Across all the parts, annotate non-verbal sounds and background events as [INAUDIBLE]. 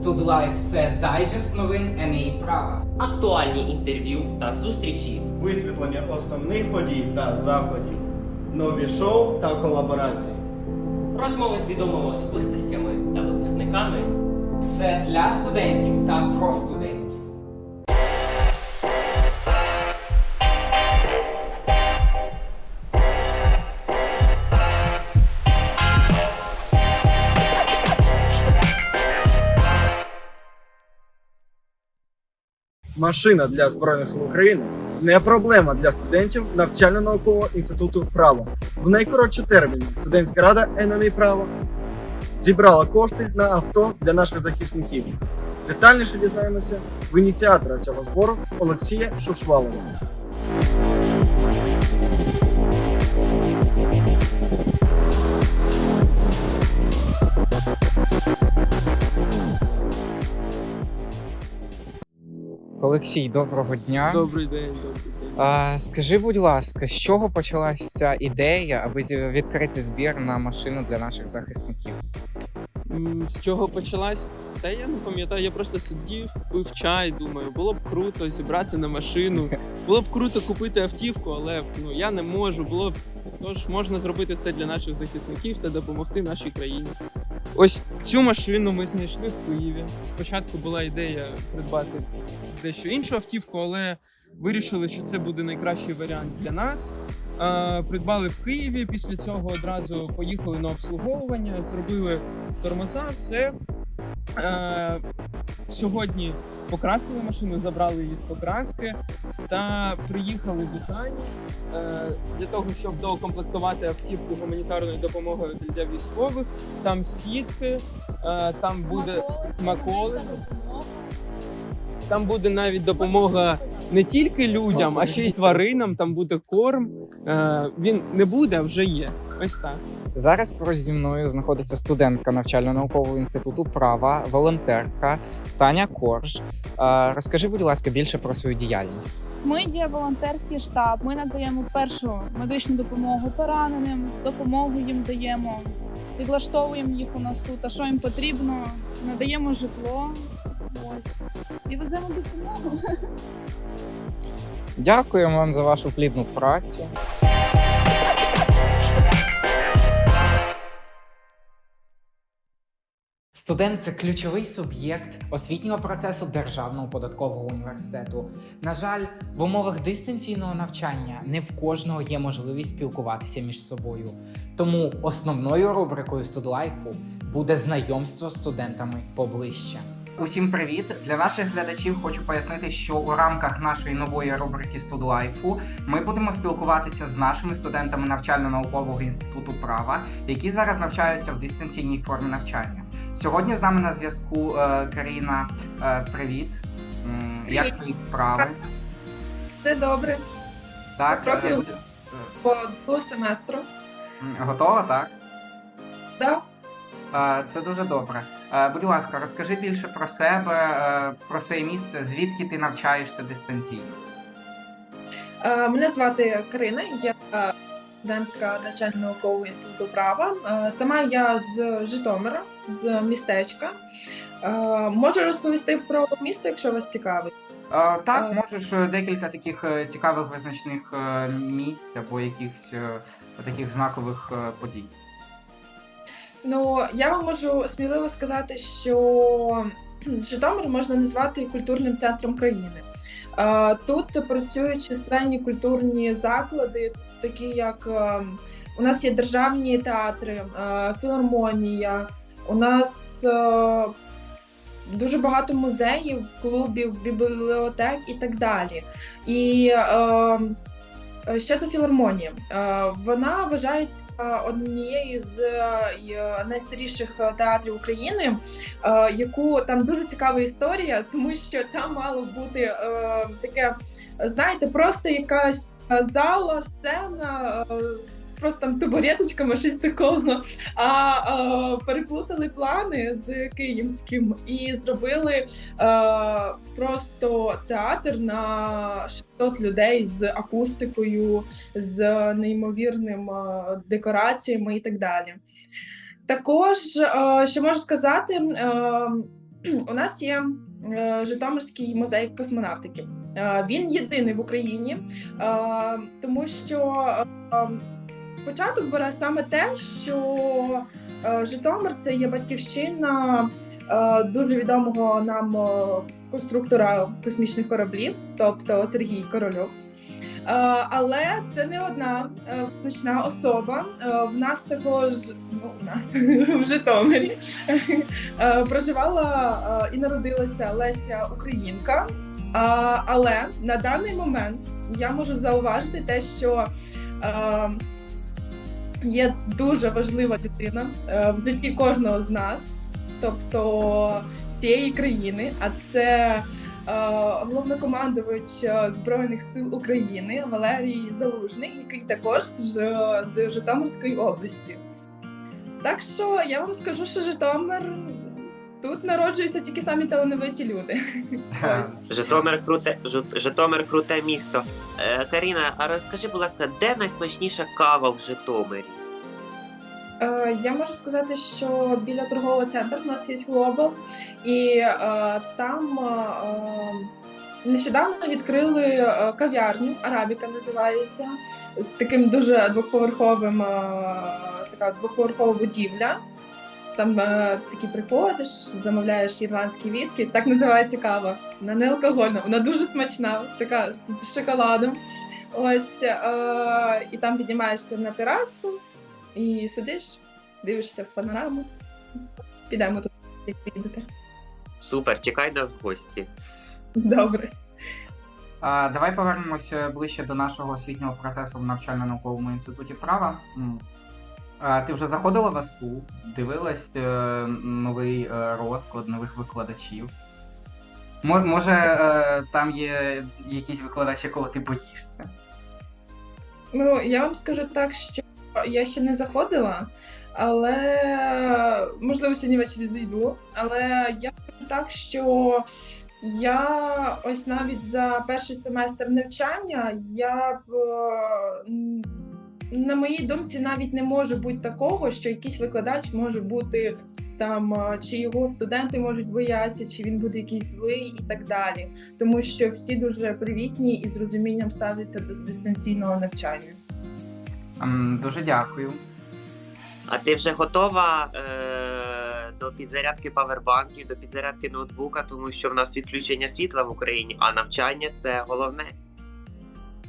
Студлайф це дайджест новин НІ права. актуальні інтерв'ю та зустрічі. висвітлення основних подій та заходів, нові шоу та колаборації. Розмови з відомими особистостями та випускниками. Все для студентів та про студентів. Машина для Збройних сил України не проблема для студентів навчально-наукового інституту права. В найкоротші терміни студентська рада ННІ право зібрала кошти на авто для наших захисників. Детальніше дізнаємося в ініціатора цього збору Олексія Шушвалова. Олексій, доброго дня. Добрий день, добрий день. А, скажи, будь ласка, з чого почалася ця ідея, аби відкрити збір на машину для наших захисників? З чого почалась? Та я не пам'ятаю, я просто сидів, пив чай, думаю, було б круто зібрати на машину. Було б круто купити автівку, але ну я не можу. Було б тож можна зробити це для наших захисників та допомогти нашій країні. Ось цю машину ми знайшли в Києві. Спочатку була ідея придбати дещо іншу автівку, але вирішили, що це буде найкращий варіант для нас. Придбали в Києві. Після цього одразу поїхали на обслуговування, зробили тормоза, все. Сьогодні покрасили машину, забрали її з покраски та приїхали в Ухань е, для того, щоб доукомплектувати автівку гуманітарною допомогою для військових. Там сітки, е, там буде смаколи. Там буде навіть допомога не тільки людям, а ще й тваринам. Там буде корм. Е, він не буде, а вже є. Ось так. Зараз поруч зі мною знаходиться студентка навчально-наукового інституту права, волонтерка Таня Корж. Розкажи, будь ласка, більше про свою діяльність. Ми є волонтерський штаб. Ми надаємо першу медичну допомогу пораненим, допомогу їм даємо, підлаштовуємо їх у нас тут. А що їм потрібно? Надаємо житло. Ось і веземо допомогу. [LAUGHS] Дякуємо вам за вашу плідну працю. Студент це ключовий суб'єкт освітнього процесу Державного податкового університету. На жаль, в умовах дистанційного навчання не в кожного є можливість спілкуватися між собою. Тому основною рубрикою студлайфу буде знайомство з студентами поближче. Усім привіт! Для наших глядачів хочу пояснити, що у рамках нашої нової рубрики студлайфу ми будемо спілкуватися з нашими студентами навчально-наукового інституту права, які зараз навчаються в дистанційній формі навчання. Сьогодні з нами на зв'язку е, Каріна. Е, привіт. М, Як Привіт. твої справи? Все добре. Так, Трохи е, буде- По до семестру. Готова, так? Да. Е, Це дуже добре. Е, Будь ласка, розкажи більше про себе, е, про своє місце, звідки ти навчаєшся дистанційно. Е, Мене звати Карина, я студентка навчально-наукового інституту права. Е, Сама я з Житомира, з містечка. Е, Можу розповісти про місто, якщо вас цікавить. Е, Так, можеш декілька таких цікавих визначних місць або якихось таких знакових подій. Ну, я вам можу сміливо сказати, що Житомир можна назвати культурним центром країни. Тут працюють численні культурні заклади, такі як е, у нас є державні театри, е, філармонія, у нас е, дуже багато музеїв, клубів, бібліотек і так далі. І Щодо філармонії, вона вважається однією з найстаріших театрів України, яку там дуже цікава історія, тому що там мало бути таке, знаєте, просто якась зала, сцена. е, Просто там табуреточками, щось такого. А е, переплутали плани з київським і зробили е, просто театр на 600 людей з акустикою, з неймовірним е, декораціями і так далі. Також, е, що можу сказати, е, [CLEARS THROAT] у нас є е, Житомирський музей космонавтики. Е, Він єдиний в Україні, е, тому що е, початок бере саме те, що е, Житомир це є батьківщина е, дуже відомого нам е, конструктора космічних кораблів, тобто Сергій Корольов. Е, Але це не одна е, визначна особа. Е, В нас також ну, у нас [LAUGHS] в Житомирі проживала і народилася Леся Українка. Але на даний момент я можу зауважити те, що є дуже важлива е, в житті кожного з нас, тобто цієї країни, а це головнокомандувач е, Збройних сил України Валерій Залужний, який також з, з Житомирської області. Так що я вам скажу, що Житомир тут народжуються тільки самі талановиті люди. [LAUGHS] Житомир круте, Жит- Житомир круте місто. Е, Каріна, а розкажи, будь ласка, де найсмачніша кава в Житомирі? Е, Я можу сказати, що біля торгового центру в нас є Глобал, і е, там е, нещодавно відкрили кав'ярню, Арабіка називається, з таким дуже двоповерховим, така двоповерхова будівля. Там такі приходиш, замовляєш ірландські віскі, так називається кава. Вона не алкогольна, вона дуже смачна, така з шоколадом. Ось і там піднімаєшся на тераску і сидиш, дивишся в панораму. Підемо тут, як підете. Супер, чекай нас в гості. Добре. А, давай повернемося ближче до нашого освітнього процесу в навчально-науковому інституті права. А, ти вже заходила в АСУ, дивилась е, новий е, розклад нових викладачів. Мо- Може, е, там є якісь викладачі, кого ти боїшся? Ну, я вам скажу так, що я ще не заходила, але можливо сьогодні ввечері зайду. Але я так, що я ось навіть за перший семестр навчання я б е, на моїй думці навіть не може бути такого, що якийсь викладач може бути там, е, чи його студенти можуть боятися, чи він буде якийсь злий і так далі. Тому що всі дуже привітні і з розумінням ставляться до дистанційного навчання. М, Дуже дякую. А ти вже готова е, до підзарядки павербанків, до підзарядки ноутбука, тому що в нас відключення світла в Україні, а навчання це головне.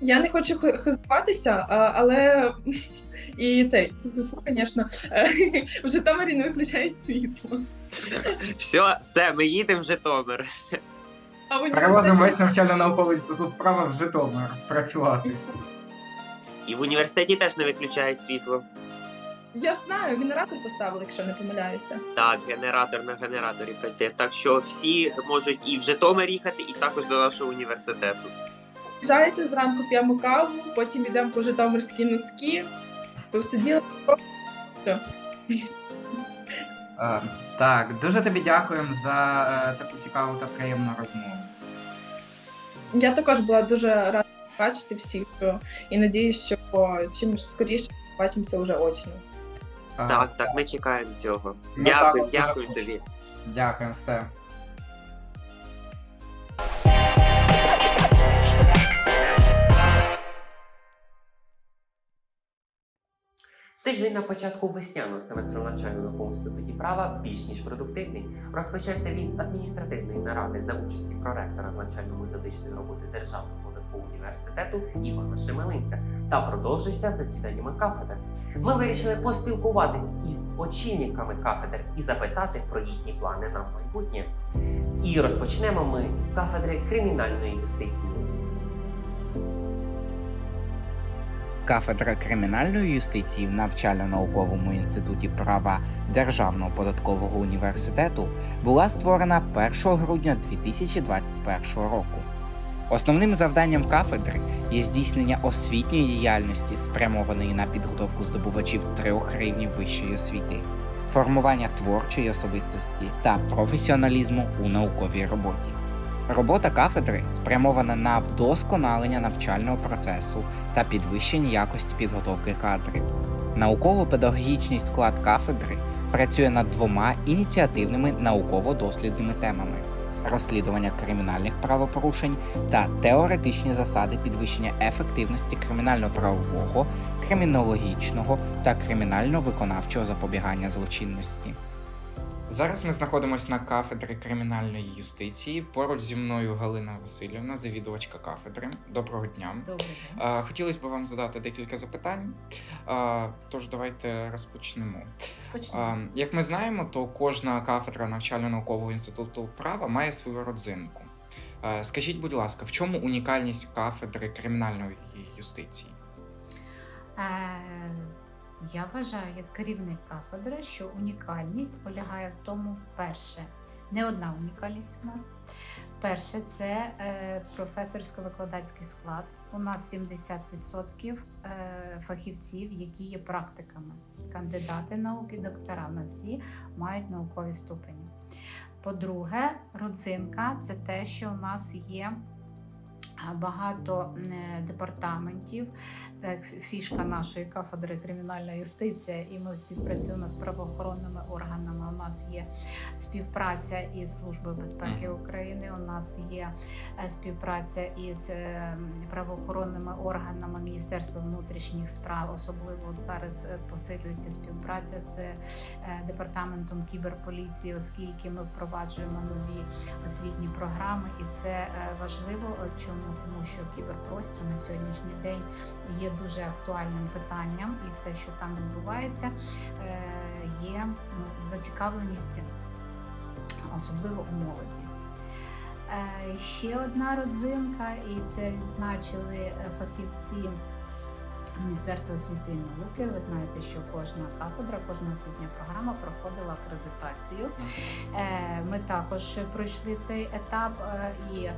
Я не хочу хи- хизуватися, а, але [LAUGHS] і цей, звісно, [LAUGHS] в Житомирі не виключають світло. Все, все, ми їдемо в Житомир. А в Перевозимо університеті весь навчально-науковий інститут права в Житомир працювати. І в університеті теж не виключають світло. я ж знаю, генератор поставили, якщо не помиляюся. Так, генератор на генераторі працює. Так що всі можуть і в Житомир їхати, і також до нашого університету. Приїжджаєте, зранку п'ємо каву, потім йдемо по житомирські носки, посиділи. Все. Е, Так, дуже тобі дякуємо за е, таку цікаву та приємну розмову. Я також була дуже рада бачити всіх е, і надіюсь, що чим скоріше побачимося вже очно. Так, так, ми чекаємо цього. Ну, Дякую, так, дякую тобі. Дякую, все. Тиждень на початку весняного семестру навчально-наукового інституті права більш ніж продуктивний. Розпочався він з адміністративної наради за участі проректора з навчально-методичної роботи Державного податкового університету Івана Шемелинця та продовжився засіданнями кафедр. Ми вирішили поспілкуватись із очільниками кафедр і запитати про їхні плани на майбутнє. І розпочнемо ми з кафедри кримінальної юстиції. Кафедра кримінальної юстиції в навчально-науковому інституті права Державного податкового університету була створена 1 грудня 2021 року. Основним завданням кафедри є здійснення освітньої діяльності, спрямованої на підготовку здобувачів трьох рівнів вищої освіти, формування творчої особистості та професіоналізму у науковій роботі. Робота кафедри спрямована на вдосконалення навчального процесу та підвищення якості підготовки кадрів. Науково-педагогічний склад кафедри працює над двома ініціативними науково-дослідними темами: розслідування кримінальних правопорушень та теоретичні засади підвищення ефективності кримінально-правового, кримінологічного та кримінально-виконавчого запобігання злочинності. Зараз ми знаходимося на кафедрі кримінальної юстиції. Поруч зі мною Галина Васильівна, завідувачка кафедри. Доброго дня. Добре. Е, Хотілося б вам задати декілька запитань. Е, Тож давайте розпочнемо. Спочнемо. Е, Як ми знаємо, то кожна кафедра навчально-наукового інституту права має свою родзинку. Скажіть, будь ласка, в чому унікальність кафедри кримінальної юстиції? Е, Я вважаю, як керівник кафедри, що унікальність полягає в тому, перше, не одна унікальність у нас. Перше, це е, професорсько-викладацький склад. У нас 70% е, фахівців, які є практиками. Кандидати наук і доктора. У нас всі мають наукові ступені. По-друге, родзинка це те, що у нас є багато е, департаментів. Так, фішка нашої кафедри кримінальна юстиція, і ми співпрацюємо з правоохоронними органами. У нас є співпраця із Службою безпеки України. У нас є е, співпраця із е, правоохоронними органами Міністерства внутрішніх справ. Особливо от зараз посилюється співпраця з департаментом кіберполіції, оскільки ми впроваджуємо нові освітні програми, і це важливо. Е, Чому тому, що кіберпростір на сьогоднішній день є дуже актуальним питанням, і все, що там відбувається, е, є ну, зацікавленість, особливо у молоді. Е, Ще одна родзинка, і це відзначили е, фахівці Міністерства освіти і науки. Ви знаєте, що кожна кафедра, кожна освітня програма проходила акредитацію. Е, Ми також пройшли цей етап е, і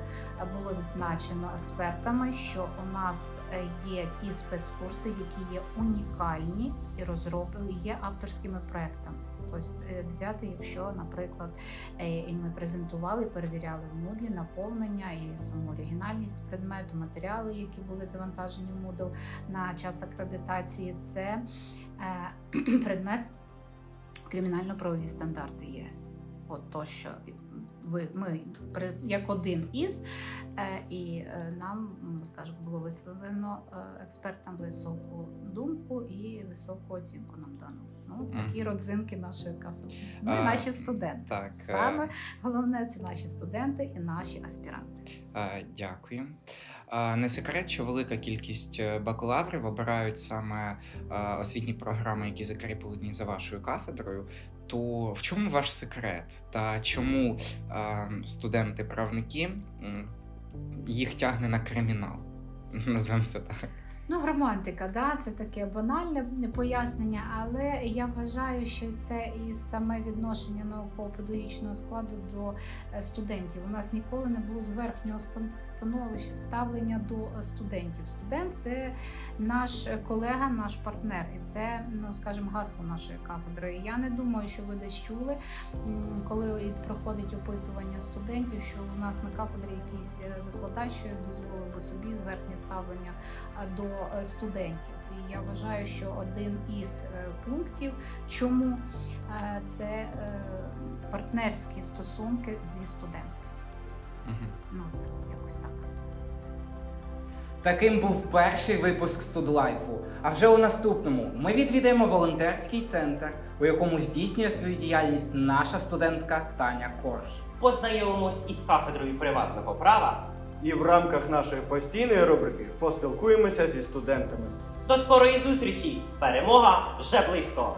було відзначено експертами, що у нас е, є ті спецкурси, які є унікальні і розроблені, є авторськими проектами. Тобто взяти, якщо, наприклад, е, і ми презентували, перевіряли в Moodle наповнення і саму оригінальність предмету, матеріали, які були завантажені в Moodle на час акредитації, це е, [CLEARS THROAT] предмет кримінально-правові стандарти ЄС. От то, що ви ми як один із, е, і е, нам, м, скажімо, було висловлено е, експертам високу думку і високу оцінку нам дано. Ну такі родзинки нашої кафедри. Ну і А, наші студенти. Так, Саме головне це наші студенти і наші аспіранти. Дякую. Не секрет, що велика кількість бакалаврів обирають саме освітні програми, які закріплені за вашою кафедрою. То в чому ваш секрет? Та чому е, студенти-правники їх тягне на кримінал? Назвемо це так. Ну, романтика, да, це таке банальне пояснення, але я вважаю, що це і саме відношення науково-педагогічного складу до е, студентів. У нас ніколи не було зверхнього стан- становища ставлення до студентів. Студент це наш колега, наш партнер, і це, ну скажімо, гасло нашої кафедри. Я не думаю, що ви десь чули, коли проходить опитування студентів, що у нас на кафедрі якийсь е, викладач дозволив би собі зверхнє ставлення до е, студентів. І я вважаю, що один із е, пунктів, чому е, це е, партнерські стосунки зі студентами. Мгм. Ну, це якось так. Таким був перший випуск Студлайфу. А вже у наступному ми відвідаємо волонтерський центр, у якому здійснює свою діяльність наша студентка Таня Корж. Познайомимось із кафедрою приватного права. І в рамках нашої постійної рубрики поспілкуємося зі студентами. До скорої зустрічі! Перемога вже близько!